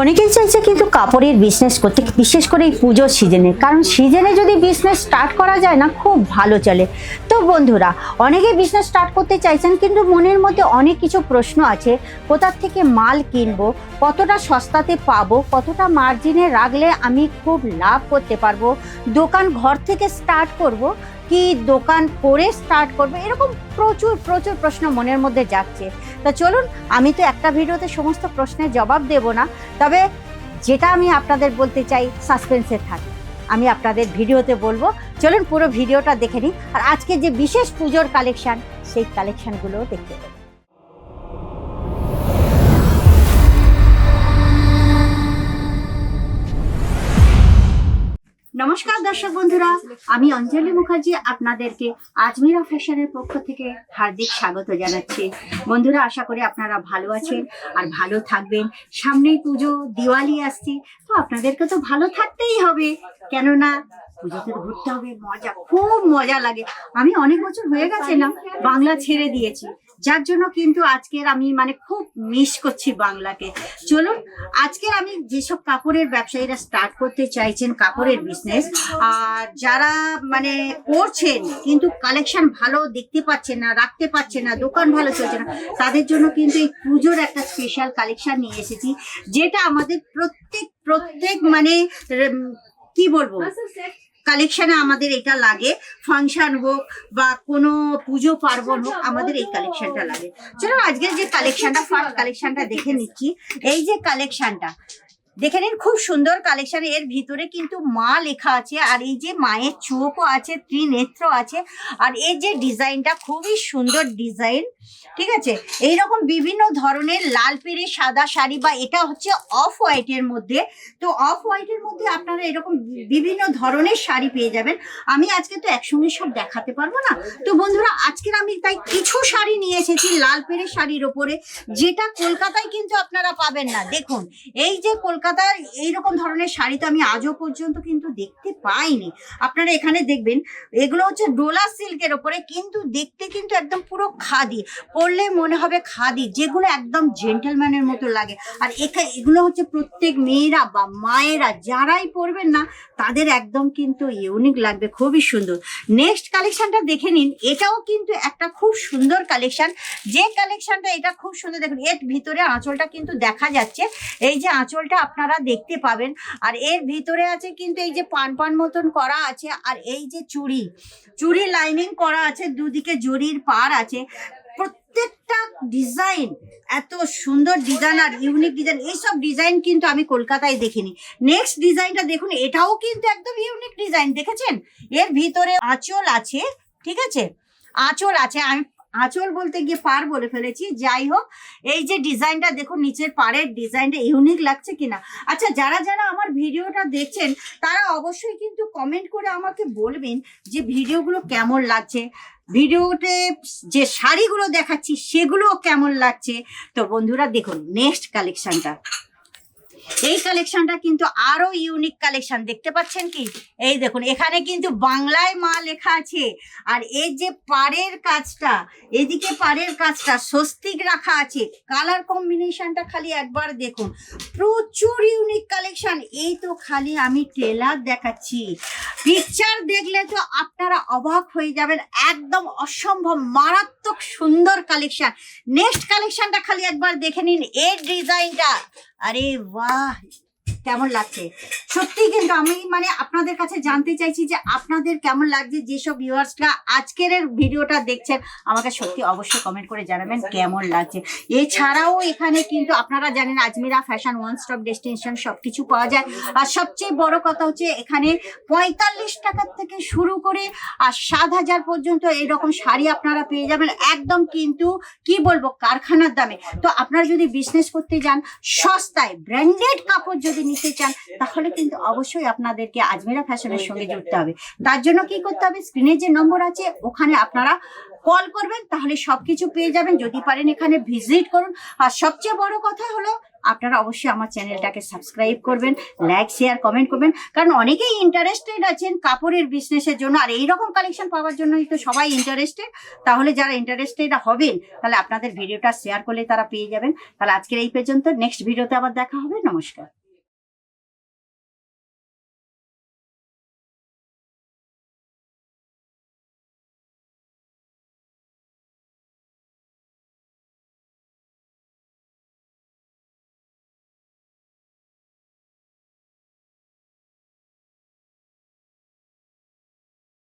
অনেকেই চাইছে কিন্তু কাপড়ের বিজনেস করতে, বিশেষ করে এই পুজোর সিজনে কারণ সিজনে যদি বিজনেস স্টার্ট করা যায় না, খুব ভালো চলে। তো বন্ধুরা, অনেকেই বিজনেস স্টার্ট করতে চাইছেন কিন্তু মনের মধ্যে অনেক কিছু প্রশ্ন আছে। কোথার থেকে মাল কিনবো, কতটা সস্তাতে পাবো, কতটা মার্জিনে রাখলে আমি খুব লাভ করতে পারব, দোকান ঘর থেকে স্টার্ট করব কি দোকান করে স্টার্ট করবে? এরকম প্রচুর প্রচুর প্রশ্ন মনের মধ্যে যাচ্ছে। তা চলুন, আমি তো একটা ভিডিওতে সমস্ত প্রশ্নের জবাব দেব না। তবে যেটা আমি আপনাদের বলতে চাই সাসপেন্সে থাকে। আমি আপনাদের ভিডিওতে বলব, চলুন পুরো ভিডিওটা দেখে নিই। আর আজকে যে বিশেষ পুজোর কালেকশান সেই কালেকশানগুলোও দেখতে পাবেন নমস্কার দর্শক বন্ধুরা, আমি অঞ্জলি মুখার্জি আপনাদেরকে আজমিরা ফ্যাশনের পক্ষ থেকে হার্দিক স্বাগত জানাচ্ছি। বন্ধুরা, আশা করি আপনারা ভালো আছেন আর ভালো থাকবেন। সামনেই পুজো, দিওয়ালি আসছে, তো আপনাদেরকে তো ভালো থাকতেই হবে। কেননা পুজোতে ঘুরতে হবে, মজা, খুব মজা লাগে। আমি অনেক বছর হয়ে গেছে না, বাংলা ছেড়ে দিয়েছি। যার জন্য কিন্তু আজকের আমি মানে খুব মিস করছি বাংলাকে। চলুন আজকের আমি যেসব কাপড়ের ব্যবসায়ীরা স্টার্ট করতে চাইছেন কাপড়ের বিজনেস আর যারা মানে করছেন, কিন্তু কালেকশন ভালো দেখতে পাচ্ছেন না, রাখতে পারছেন না, দোকান ভালো চলছে না, তাদের জন্য কিন্তু এই পুজোর একটা স্পেশাল কালেকশন নিয়ে এসেছি, যেটা আমাদের প্রত্যেক প্রত্যেক মানে কি বলব? কালেকশনে আমাদের এটা লাগে। ফাংশন হোক বা কোনো পুজো, পার্বণ হোক, আমাদের এই কালেকশনটা লাগে। চলো আজকের যে কালেকশনটা ফার্স্ট কালেকশনটা দেখে নিচ্ছি। এই যে কালেকশনটা দেখে নিন, খুব সুন্দর কালেকশন এর ভিতরে কিন্তু মা লেখা আছে, আর এই যে মায়ের চোখও আছে, ত্রিনেত্র আছে, আর এর যে ডিজাইনটা খুবই সুন্দর ডিজাইন, ঠিক আছে? এইরকম বিভিন্ন ধরনের লাল পেরে সাদা শাড়ি বা এটা হচ্ছে অফ হোয়াইটের মধ্যে, তো অফ হোয়াইটের মধ্যে আপনারা এরকম বিভিন্ন ধরনের শাড়ি পেয়ে যাবেন। আমি আজকে তো একসঙ্গে সব দেখাতে পারব না। তো বন্ধুরা, আজকের আমি তাই কিছু শাড়ি নিয়ে এসেছি লাল পেরে শাড়ির ওপরে, যেটা কলকাতায় কিন্তু আপনারা পাবেন না। দেখুন, এই যে কলকাতার এইরকম ধরনের শাড়ি তো আমি আজও পর্যন্ত কিন্তু দেখতে পাইনি। আপনারা এখানে দেখবেন, এগুলো হচ্ছে ডোলা সিল্কের ওপরে, কিন্তু দেখতে কিন্তু একদম পুরো খাদি। পরলে মনে হবে খাদি, যেগুলো একদম জেন্টেলম্যানের মতো লাগে। আর এখানে এগুলো হচ্ছে প্রত্যেক মেয়েরা বা মায়েরা যারাই পরবেন না, তাদের একদম কিন্তু ইউনিক লাগবে, খুবই সুন্দর। নেক্সট কালেকশনটা দেখে নিন, এটাও কিন্তু একটা খুব সুন্দর কালেকশন যে কালেকশনটা এটা খুব সুন্দর, দেখুন, এর ভিতরে আঁচলটা কিন্তু দেখা যাচ্ছে। এই যে আঁচলটা আপনারা দেখতে পাবেন। আর এর ভিতরে আছে কিন্তু এই যে পান পান মতন করা আছে, আর এই যে চুড়ি চুড়ি লাইনিং করা আছে, দুদিকে জরির পার আছে। প্রত্যেকটা ডিজাইন এত সুন্দর ডিজাইন আর ইউনিক ডিজাইন এইসব ডিজাইন কিন্তু আমি কলকাতায় দেখিনি। নেক্সট ডিজাইনটা দেখুন, এটাও কিন্তু একদম ইউনিক ডিজাইন দেখেছেন? এর ভিতরে আঁচল আছে, ঠিক আছে? আঁচল আছে, আমি আঁচল বলতে গিয়ে পার বলে ফেলেছি, যাই হোক, এই যে ডিজাইনটা দেখুন, নিচের পাড়ের ডিজাইনটা ইউনিক লাগছে কিনা। আচ্ছা যারা যারা আমার ভিডিওটা দেখছেন, তারা অবশ্যই কিন্তু কমেন্ট করে আমাকে বলবেন যে ভিডিওগুলো কেমন লাগছে। ভিডিওতে যে শাড়িগুলো দেখাচ্ছি সেগুলো কেমন লাগছে। তো বন্ধুরা, দেখুন নেক্সট কালেকশনটা এই কালেকশনটা কিন্তু আরও ইউনিক কালেকশন, দেখতে পাচ্ছেন কি? এই দেখুন, এখানে কিন্তু বাংলায় মা লেখা আছে। আর এই যে পাড়ের কাজটা, এদিকে পাড়ের কাজটা, স্বস্তিক রাখা আছে। কালার কম্বিনেশনটা খালি একবার দেখুন। প্রচুর ইউনিক কালেকশন। এই তো খালি আমি ট্রেলার দেখাচ্ছি। পিকচার দেখলে তো আপনারা অবাক হয়ে যাবেন। একদম অসম্ভব, মারাত্মক সুন্দর কালেকশন। নেক্সট কালেকশনটা খালি একবার দেখে নিন। এর ডিজাইনটা আরে বাহ কেমন লাগছে? সত্যি কিন্তু আমি মানে আপনাদের কাছে জানতে চাইছি যে আপনাদের কেমন লাগছে? যেসব ভিউয়ার্সরা আজকের ভিডিওটা দেখছেন, আমাকে সত্যি অবশ্যই কমেন্ট করে জানাবেন কেমন লাগছে। এছাড়াও এখানে কিন্তু আপনারা জানেন Azmira fashion one stop destination সব কিছু পাওয়া যায়। আর সবচেয়ে বড় কথা হচ্ছে এখানে পঁয়তাল্লিশ টাকার থেকে শুরু করে আর সাত হাজার পর্যন্ত এইরকম শাড়ি আপনারা পেয়ে যাবেন। একদম কিন্তু কি বলব, কারখানার দামে। তো আপনারা যদি বিজনেস করতে যান, সস্তায় ব্র্যান্ডেড কাপড় যদি নিতে চান, তাহলে কিন্তু অবশ্যই আপনাদেরকে আজমেরা ফ্যাশনের সঙ্গে জুড়তে হবে। তার জন্য কি করতে হবে? স্ক্রিনে যে নম্বর আছে, ওখানে আপনারা কল করবেন, তাহলে সবকিছু পেয়ে যাবেন। যদি পারেন এখানে ভিজিট করুন। আর সবচেয়ে বড় কথা হলো, আপনারা অবশ্যই আমার চ্যানেলটাকে সাবস্ক্রাইব করবেন, লাইক, শেয়ার, কমেন্ট করবেন। কারণ অনেকেই ইন্টারেস্টেড আছেন কাপড়ের বিজনেসের জন্য, আর এই রকম কালেকশন পাওয়ার জন্যই তো সবাই ইন্টারেস্টেড তাহলে যারা ইন্টারেস্টেড হবেন, তাহলে আপনাদের ভিডিওটা শেয়ার করলে তারা পেয়ে যাবেন। তাহলে আজকের এই পর্যন্ত নেক্সট ভিডিওতে আবার দেখা হবে। নমস্কার।